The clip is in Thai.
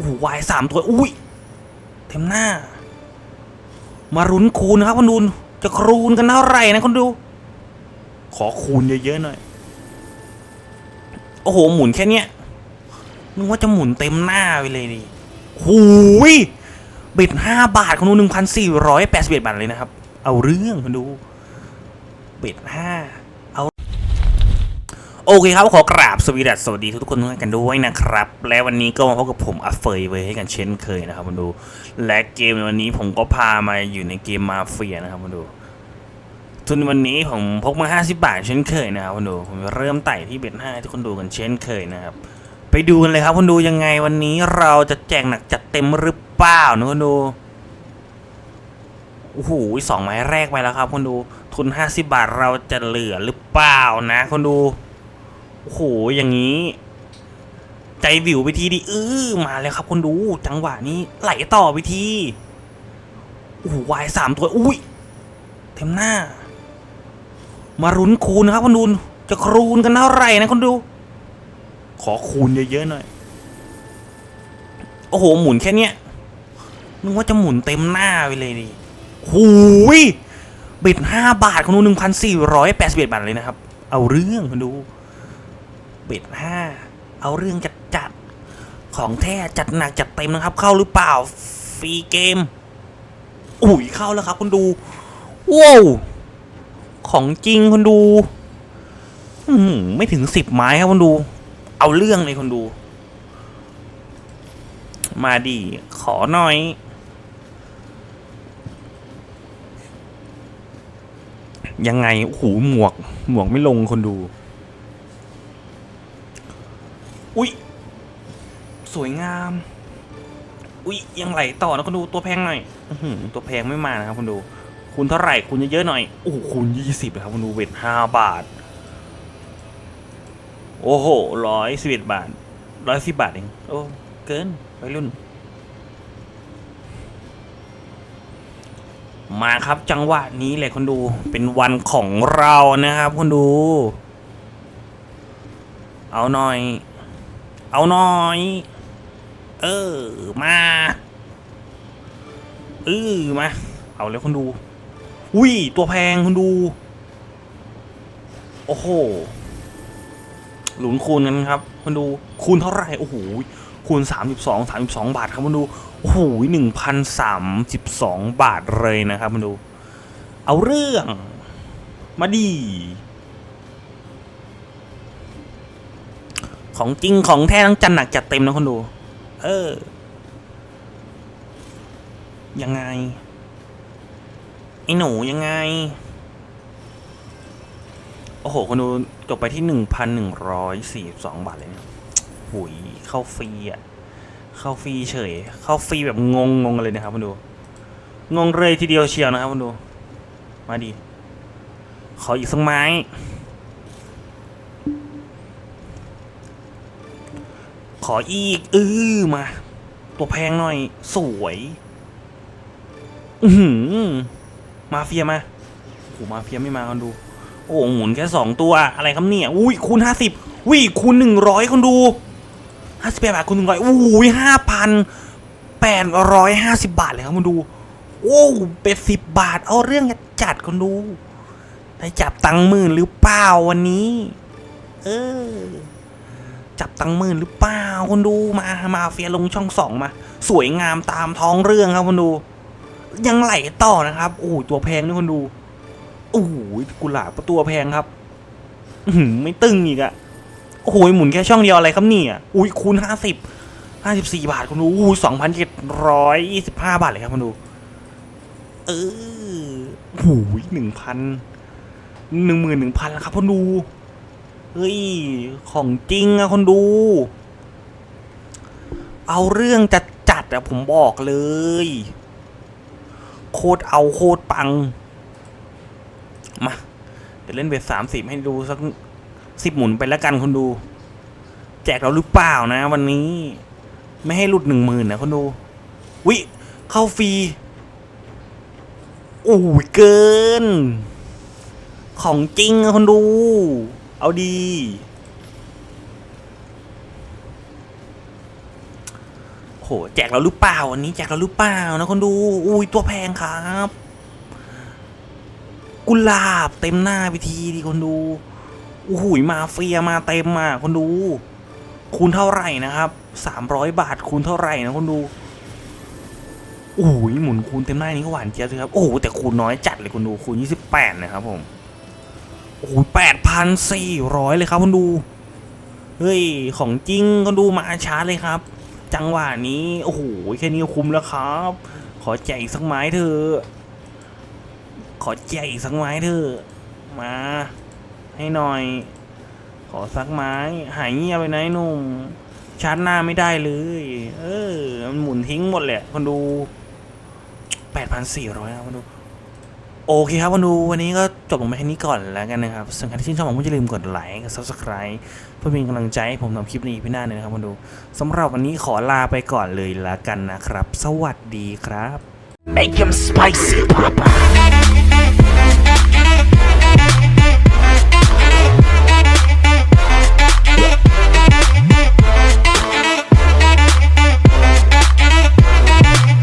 อ้โหวายสามตัว อุ้ย เต็มหน้า มารุนคูณนะครับคนดูจะครูนกันเท่าไหร่นะคนดู ขอคูณเยอะๆหน่อย โอ้โห หมุนแค่เนี้ยนึกว่าจะหมุนเต็มหน้าไปเลยดิหูยเบ็ดห้าบาทคนดูหนึ่งพันสี่ร้อยแปดสิบเอ็ดบาทเลยนะครับ เอาเรื่องคนดู เบ็ดห้า โอเคครับขอกราบสวีดัสสวัสดีทุกคนทุกท่านกันด้วยนะครับ และวันนี้ก็มาพบกับผมอัฟเฟยเวยให้กันเช่นเคยนะครับมาดู และเกมในวันนี้ผมก็พามาอยู่ในเกมมาเฟียนะครับมาดู ทุนวันนี้ผมพกมา 50 บาทเช่นเคยนะครับคุณดูผมเริ่มไต่ที่เบ็ดห้าให้ทุกคนดูกันเช่นเคยนะครับ ไปดูกันเลยครับคุณดูยังไงวันนี้เราจะแจกหนักจัดเต็มหรือเปล่านะคุณดูโอ้โหสองไม้แรกไปแล้วครับคุณดูทุน 50 บาทเราจะเหลือหรือเปล่านะคุณดู โอ้โห อย่างนี้ ใจวิวไปทีดิเออมาแล้วครับ คนดู จังหวะนี้ไหลต่อไปทีโอ้โหวายสามตัว อุ้ย เต็มหน้า มารุนคูณนะครับคนดู จะครูนกันเท่าไหร่นะคนดู ขอคูณเยอะๆหน่อย โอ้โห หมุนแค่เนี้ยนึกว่าจะหมุนเต็มหน้าไปเลยดิหูยเบ็ดห้าบาทคนดูหนึ่งพันสี่ร้อยแปดสิบเอ็ดบาทเลยนะครับ เอาเรื่องคนดู เบ็ดห้าเอาเรื่องจัดจัดของแท้จัดหนักจัดเต็มนะครับ เข้าหรือเปล่าฟรีเกม อุ้ยเข้าแล้วครับคุณดูว้าวของจริงคุณดูหือไม่ถึงสิบไม้ครับคุณดู เอาเรื่องเลยคุณดู มาดิขอหน่อย ยังไงโอ้โหหมวก หมวกไม่ลงคนดู อุ้ย สวยงาม อุ้ยยังไหลต่อนะคุณดูตัวแพงหน่อยอื้อหือตัวแพงไม่มานะครับคุณดูคูณเท่าไหร่คูณเยอะๆหน่อยโอ้โหคูณยี่สิบครับคุณดูเวทห้าบาท โอ้โหร้อยสิบเอ็ดบาทร้อยสิบบาทเองโอ้เกินไปรุ่น มาครับจังหวะนี้เลยคุณดูเป็นวันของเรานะครับคุณดู เอาหน่อย เอาหน่อย เออ มาเออมา เอาเลยคุณดู อุ้ย ตัวแพงคุณดู โอ้โห หลุนคูณกันครับคุณดู คูณเท่าไหร่ โอ้โห คูณ 32 32 บาทครับคุณดู โอ้โห1,032บาทเลยนะครับคุณดู เอาเรื่อง มาดี ของจริงของแท้ต้งจัดหนักจัดเต็มนะคนดู เออ ยังไง ไอ้หนูยังไง โอ้โห คนดูจบไปที่หนึ่งพันหนึ่งร้อยสี่สองบาทเลยนะหุยเข้าฟรีอะ เข้าฟรีเฉย เข้าฟรีแบบงงงงเลยนะครับคนดู งงเลยทีเดียวเชียวนะครับคนดู มาดิขออีกสักไม้ ออีกเออมา ตัวแพงหน่อย สวย อือหือมาเฟียมาโอ้โหมาเฟียไม่มาคนดู โอ้หมุนแค่สองตัวอะไรครับเนี่ย อุ้ยคูณห้าสิบอุ้ยคูณหนึ่งร้อยคนดูห้าสิบแปดบาทคูณหนึ่งร้อยอุ้ยห้าพันแปดร้อยห้าสิบบาทเลยครับคนดู โอ้เป็ดสิบบาท เอาเรื่องจัดคนดูได้จับตังค์หมื่นหรือเปล่าวันนี้ เออ จับตังหมื่นหรือเปล่าคนดูมามาเฟียลงช่องสองมา สวยงามตามท้องเรื่องครับคนดู ยังไหลต่อนะครับโอ้ยตัวแพงด้วยคนดูโอ้ยกุหลาบตัวแพงครับอืไม่ตึงอีกอะโอ้โหหมุนแค่ช่องเดียวอะไรครับเนี่ยอุ้ยคูณห้าสิบห้าสิบสี่บาทคนดูอุ้ยสองพันเจ็ดร้อยยี่สิบห้าบาทเลยครับคนดู เออโอ้โหหนึ่งพันหนึ่งหมื่นหนึ่งพันแล้วครับคนดู เฮ้ย ของจริงอะคนดู เอาเรื่องจัดจัดอะผมบอกเลย โคตรเอาโคตรปัง มา เดี๋ยวเล่นเวทสามสิบให้ดูสักสิบหมุนไปแล้วกันคนดู แจกเราหรือเปล่านะ วันนี้ ไม่ให้หลุดหนึ่งหมื่นนะคนดู วิ เข้าฟรีโอ้เกิน ของจริงอะคนดู เอาดีโหหแจกเราหรือเปล่าอันนี้แจกเราหรือเปล่านะคนดู อุ้ยตัวแพงครับ กุหลาบเต็มหน้าพิธีดิคนดูโอ้โหมาเฟียมาเต็มอะคนดู คูณเท่าไหร่นะครับสามร้อยบาทคูณเท่าไหร่นะคนดูโอ้โหหมุนคูณเต็มหน้านี้ก็หวานเจี๊ยบเลยครับ โอ้โหแต่คูณน้อยจัดเลยคนดูคูณยี่สิบแปดนะครับผม โอ้โหแปดพันสี่ร้อยเลยครับคนดู เฮ้ย ของจริงคนดูมาช้าเลยครับ จังหวะนี้ โอ้โห แค่นี้คุ้มแล้วครับ ขอแจกสักไม้เถอะ ขอแจกสักไม้เถอะ มา ให้หน่อย ขอสักไม้ หายเงียบไปไหนหนุ่ม ชาร์จหน้าไม่ได้เลย เออ มันหมุนทิ้งหมดแหละคนดู8,400นะคนดู โอเคครับวันดูวันนี้ก็จบลงไปแค่นี้ก่อนแล้วกันนะครับสำหรับที่ชื่นชอบผมก็อย่าลืมกดไลค์กด subscribe เพื่อเป็นกำลังใจให้ผมทำคลิปนี้พี่หน้าเลยนะครับวันดูสำหรับวันนี้ขอลาไปก่อนเลยละกันนะครับ สวัสดีครับ Make him spicy, Papa.